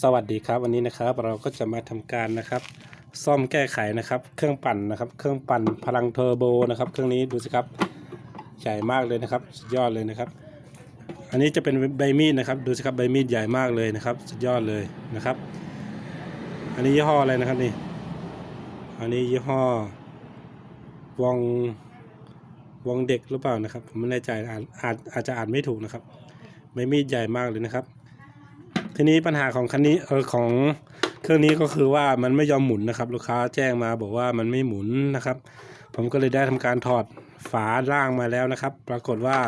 สวัสดีครับวันนี้นะครับเราก็จะมาทำการนะครับ ซ่อมแก้ไขนะครับ เครื่องปั่นนะครับ เครื่องปั่นพลังเทอร์โบนะครับ เครื่องนี้ดูสิครับใหญ่มากเลยนะครับ สุดยอดเลยนะครับ อันนี้จะเป็นใบมีดนะครับ ดูสิครับใบมีดใหญ่มากเลยนะครับ สุดยอดเลยนะครับ อันนี้ยี่ห้ออะไรนะครับนี่ อันนี้ยี่ห้อวองวองเด็กหรือเปล่านะครับ ผมไม่แน่ใจอานอาจอาจจะอ่านไม่ถูกนะครับใบมีดใหญ่มากเลยนะครับ ทีนี้ปัญหาของคันนี้เออของเครื่องนี้ก็คือว่ามันไม่ยอมหมุนนะครับ ลูกค้าแจ้งมาบอกว่ามันไม่หมุนนะครับ ผมก็เลยได้ทำการถอดฝาล่างมาแล้วนะครับ ปรากฏว่า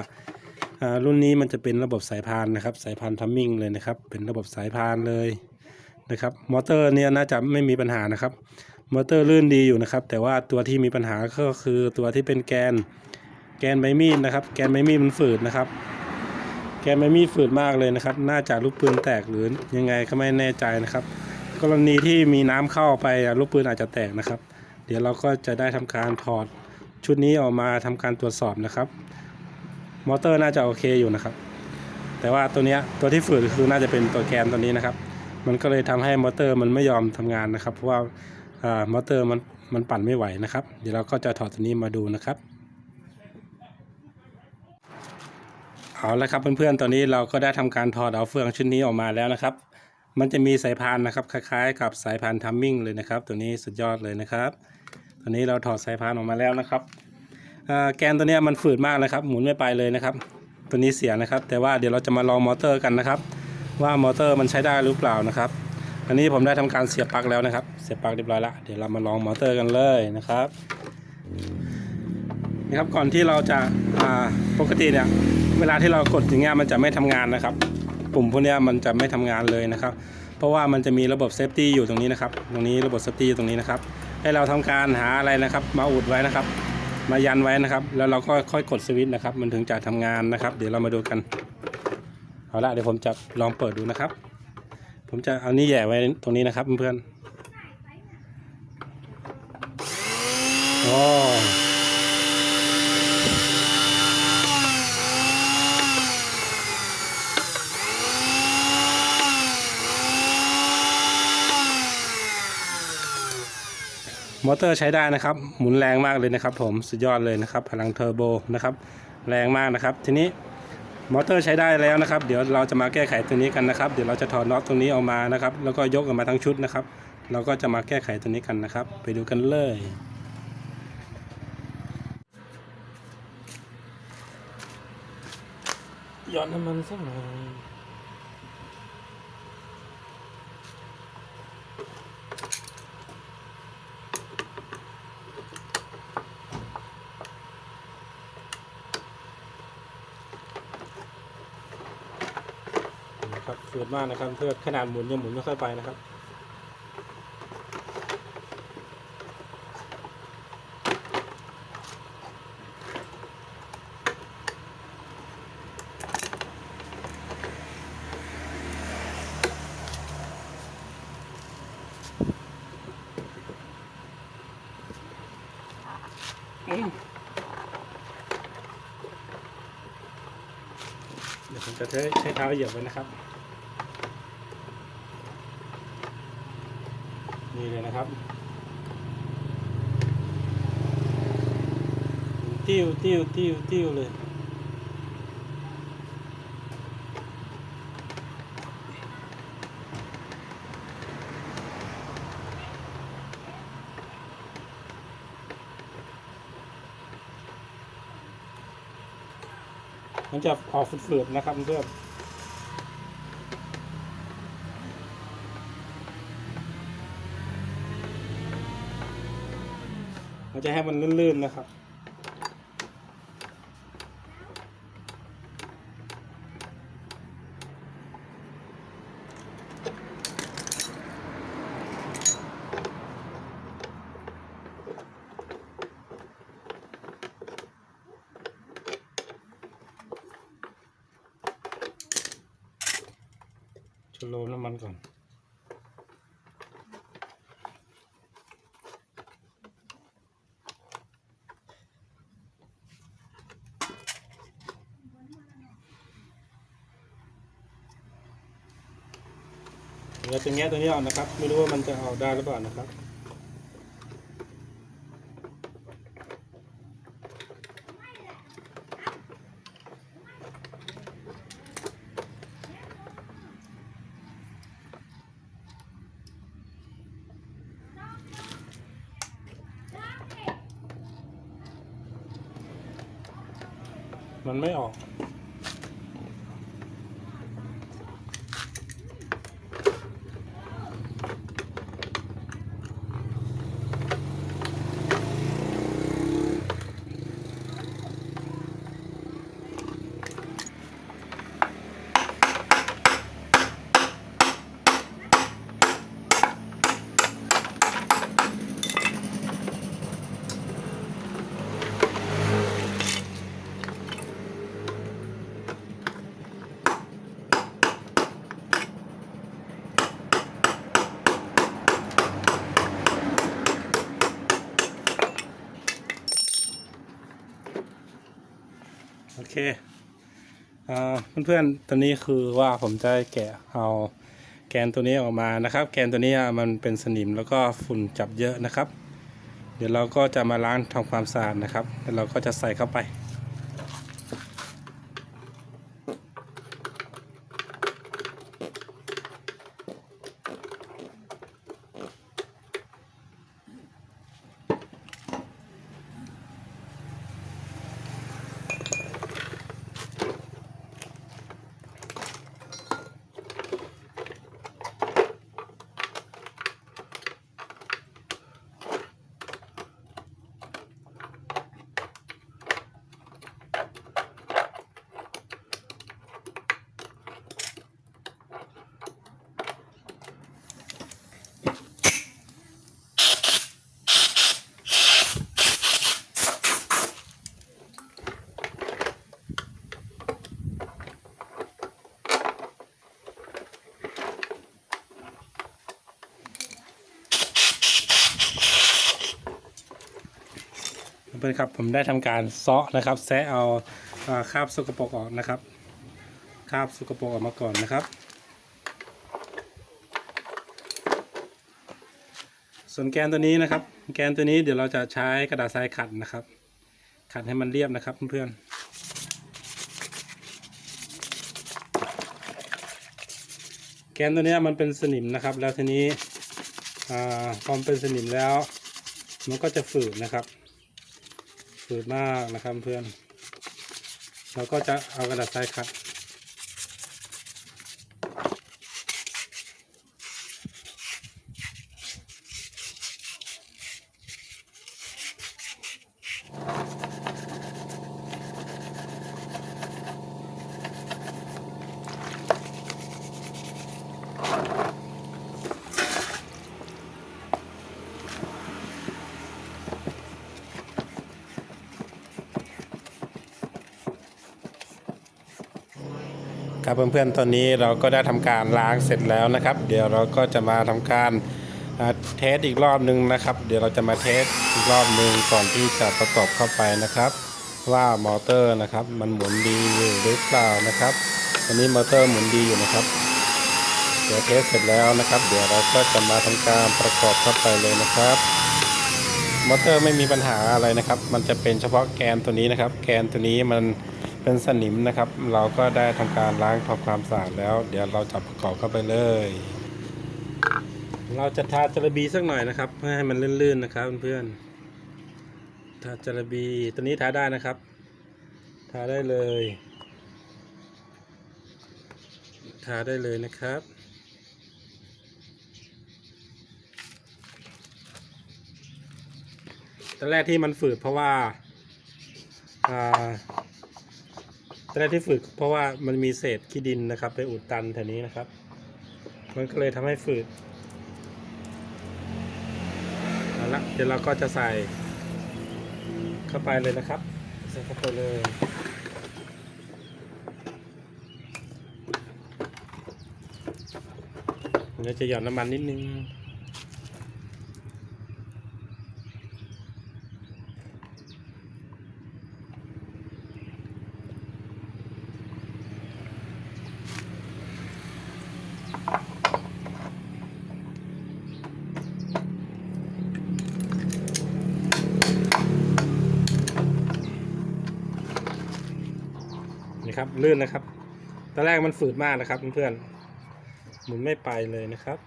อ่ารุ่นนี้มันจะเป็นระบบสายพานนะครับ สายพานทัมมิ่งเลยนะครับ เป็นระบบสายพานเลยนะครับ มอเตอร์เนี่ยน่าจะไม่มีปัญหานะครับ มอเตอร์ลื่นดีอยู่นะครับ แต่ว่าตัวที่มีปัญหาก็คือตัวที่เป็นแกน แกนใบมีดนะครับ แกนใบมีดมันฝืดนะครับ แกนใบมีฝืดมากเลยนะครับ น่าจะลูกปืนแตกหรือยังไงก็ไม่แน่ใจนะครับ กรณีที่มีน้ำเข้าไปลูกปืนอาจจะแตกนะครับ เดี๋ยวเราก็จะได้ทำการถอดชุดนี้ออกมาทำการตรวจสอบนะครับ มอเตอร์น่าจะโอเคอยู่นะครับ แต่ว่าตัวนี้ตัวที่ฝืดคือน่าจะเป็นตัวแกนตัวนี้นะครับ มันก็เลยทำให้มอเตอร์มันไม่ยอมทำงานนะครับ เพราะว่ามอเตอร์มันมันปั่นไม่ไหวนะครับ เดี๋ยวเราก็จะถอดตัวนี้มาดูนะครับ เอาละครับเพื่อนๆ ตอนนี้เราก็ได้ทำการถอดเอาเฟืองชุดนี้ออกมาแล้วนะครับ มันจะมีสายพานนะครับคล้ายๆ กับสายพานทัมมิ่งเลยนะครับ ตัวนี้สุดยอดเลยนะครับตอนนี้เราถอดสายพานออกมาแล้วนะครับแกนตัวนี้มันฝืดมากเลยครับ หมุนไม่ไปเลยนะครับ ตัวนี้เสียนะครับ แต่ว่าเดี๋ยวเราจะมาลองมอเตอร์กันนะครับ ว่ามอเตอร์มันใช้ได้หรือเปล่านะครับ อันนี้ผมได้ทำการเสียบปลั๊กแล้วนะครับ เสียบปลั๊กเรียบร้อยละเดี๋ยวเรามาลองมอเตอร์กันเลยนะครับ นะครับก่อนที่เราจะอ่าปกติเนี่ยเวลาที่เรากดอย่างเงี้ยมันจะไม่ทำงานนะครับ ปุ่มพวกเนี้ยมันจะไม่ทำงานเลยนะครับ เพราะว่ามันจะมีระบบเซฟตี้อยู่ตรงนี้นะครับ ตรงนี้ระบบเซฟตี้ตรงนี้นะครับ ให้เราทำการหาอะไรนะครับ มาอุดไว้นะครับ มายันไว้นะครับ แล้วเราก็ค่อยกดสวิตช์นะครับ มันถึงจะทำงานนะครับ เดี๋ยวเรามาดูกันเอาละเดี๋ยวผมจะลองเปิดดูนะครับ ผมจะเอานี่แย่ไว้ตรงนี้นะครับเพื่อนๆอ๋อ มอเตอร์ใช้ได้นะครับ หมุนแรงมากเลยนะครับผมสุดยอดเลยนะครับ พลังเทอร์โบนะครับแรงมากนะครับ ทีนี้มอเตอร์ใช้ได้แล้วนะครับ เดี๋ยวเราจะมาแก้ไขตัวนี้กันนะครับ เดี๋ยวเราจะถอดน็อตตรงนี้ออกมานะครับ แล้วก็ยกออกมาทั้งชุดนะครับ เราก็จะมาแก้ไขตัวนี้กันนะครับ ไปดูกันเลยหยอดน้ำมันสักหน่อย นะครับฝืดมากนะครับเพื่อขนาดหมุนยังหมุนไม่ค่อยไปนะครับเดี๋ยวผมจะใช้ใช้เท้าเหยียบไว้นะครับ นี่เลยนะครับ ติ้วติ้วติ้วติ้วเลยมันจะออกฝืดๆนะครับเพื่อน จะให้มันลื่นๆนะครับชะโลมน้ำมันก่อน จะแงะตัวนี้ออกนะครับ ไม่รู้ว่ามันจะออกได้หรือเปล่านะครับมันไม่ออก โอเคอ่าเพื่อนๆตอนนี้คือว่าผมจะแกะเอาแกนตัวนี้ออกมานะครับ แกนตัวนี้อะมันเป็นสนิมแล้วก็ฝุ่นจับเยอะนะครับ เดี๋ยวเราก็จะมาล้างทำความสะอาดนะครับแล้วเราก็จะใส่เข้าไป พื่อนครับ ผมได้ทำการเซาะนะครับ แซะเอาคราบสกปรกออกนะครับคราบสกปรกออกมาก่อนนะครับ ส่วนแกนตัวนี้นะครับ แกนตัวนี้เดี๋ยวเราจะใช้กระดาษทรายขัดนะครับ ขัดให้มันเรียบนะครับเพื่อนๆแกนตัวนี้มันเป็นสนิมนะครับ แล้วทีนี้อพอมเป็นสนิมแล้ว มันก็จะฝืดนะครับ ฝืดมากนะครับเพื่อน เราก็จะเอากระดาษทรายขัด ครับเพื่อนๆ ตอนนี้เราก็ได้ทำการล้างเสร็จแล้วนะครับ เดี๋ยวเราก็จะมาทำการเทสอีกรอบหนึ่งนะครับ เดี๋ยวเราจะมาเทสอีกรอบหนึ่งก่อนที่จะประกอบเข้าไปนะครับ ว่ามอเตอร์นะครับ มันหมุนดีอยู่หรือเปล่านะครับตอนนี้มอเตอร์หมุนดีอยู่นะครับ เดี๋ยวเทสเสร็จแล้วนะครับ เดี๋ยวเราก็จะมาทำการประกอบเข้าไปเลยนะครับมอเตอร์ไม่มีปัญหาอะไรนะครับ มันจะเป็นเฉพาะแกนตัวนี้นะครับ แกนตัวนี้มัน เป็นสนิมนะครับ เราก็ได้ทำการล้างทำความสะอาดแล้ว เดี๋ยวเราจะประกอบเข้าไปเลย เราจะทาจระบีสักหน่อยนะครับ เพื่อให้มันลื่นๆนะครับเพื่อนๆทาจระบีตัวนี้ทาได้นะครับ ทาได้เลย ทาได้เลยนะครับตอนแรกที่มันฝืดเพราะว่าอ่า ตอนแรกที่ฝืดเพราะว่ามันมีเศษขี้ดินนะครับ ไปอุดตันแถวนี้นะครับ มันก็เลยทำให้ฝืดเอาละเดี๋ยวเราก็จะใส่เข้าไปเลยนะครับ ใส่เข้าไปเลยเดี๋ยวจะหย่อนน้ำมันนิดนึง ลื่นนะครับ ตอนแรกมันฝืดมากนะครับเพื่อนๆหมุนไม่ไปเลยนะครับ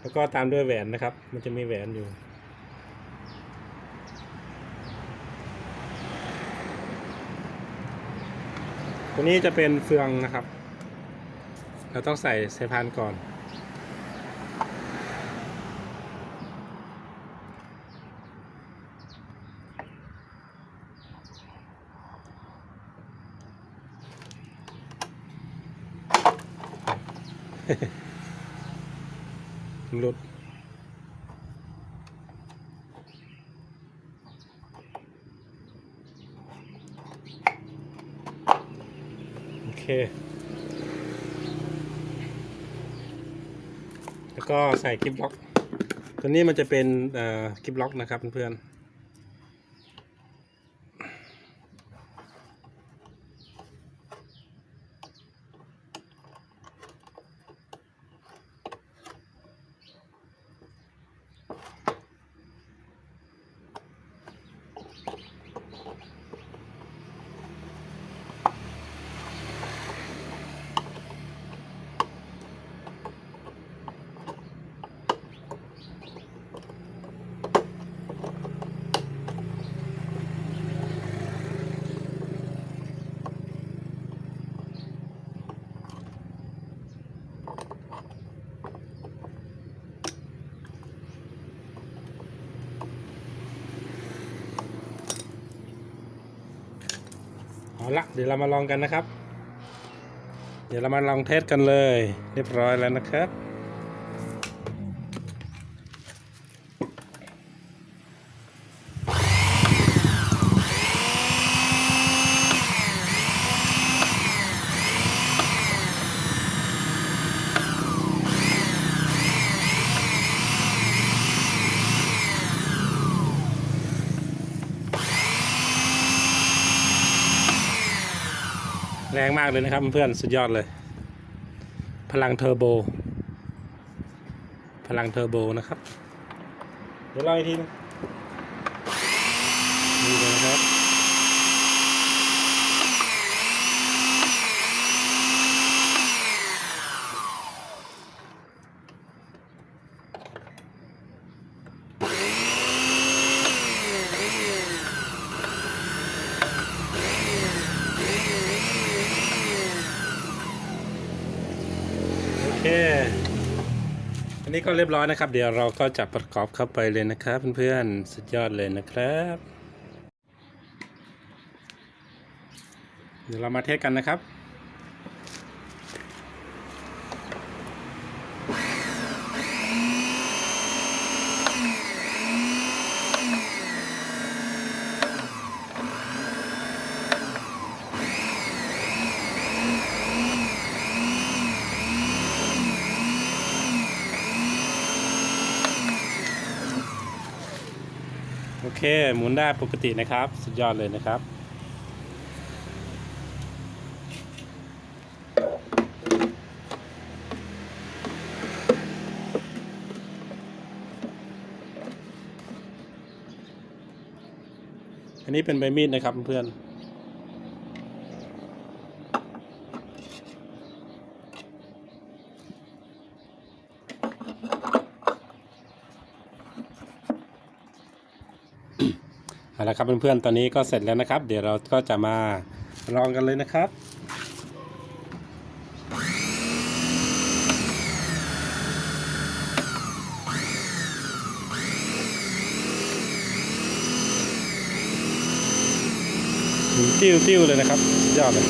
แล้วก็ตามด้วยแหวนนะครับ มันจะมีแหวนอยู่ตัวนี้จะเป็นเฟืองนะครับ เราต้องใส่สายพานก่อน หลุดโอเค แล้วก็ใส่กิฟล็อก ตัวนี้มันจะเป็นเอ่อกิฟล็อกนะครับเพื่อนๆ เอาละเดี๋ยวเรามาลองกันนะครับ เดี๋ยวเรามาลองเทสกันเลย เรียบร้อยแล้วนะครับ แรงมากเลยนะครับเพื่อนสุดยอดเลย พลังเทอร์โบ พลังเทอร์โบนะครับ เดี๋ยวลองอีกทีนึงนี่เลยนะครับ โอเค อันนี้ก็เรียบร้อยนะครับ เดี๋ยวเราก็จะประกอบเข้าไปเลยนะครับ เพื่อนๆ สุดยอดเลยนะครับ เดี๋ยวเรามาเทสกันนะครับ เค หมุนได้ปกตินะครับ สุดยอดเลยนะครับ อันนี้เป็นใบมีดนะครับเพื่อนๆ เอาละครับเพื่อนๆ ตอนนี้ก็เสร็จแล้วนะครับ เดี๋ยวเราก็จะมาลองกันเลยนะครับติ้วติ้วเลยนะครับยอดเลย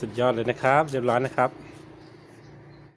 สุดยอดเลยนะครับ เรียบร้อยนะครับ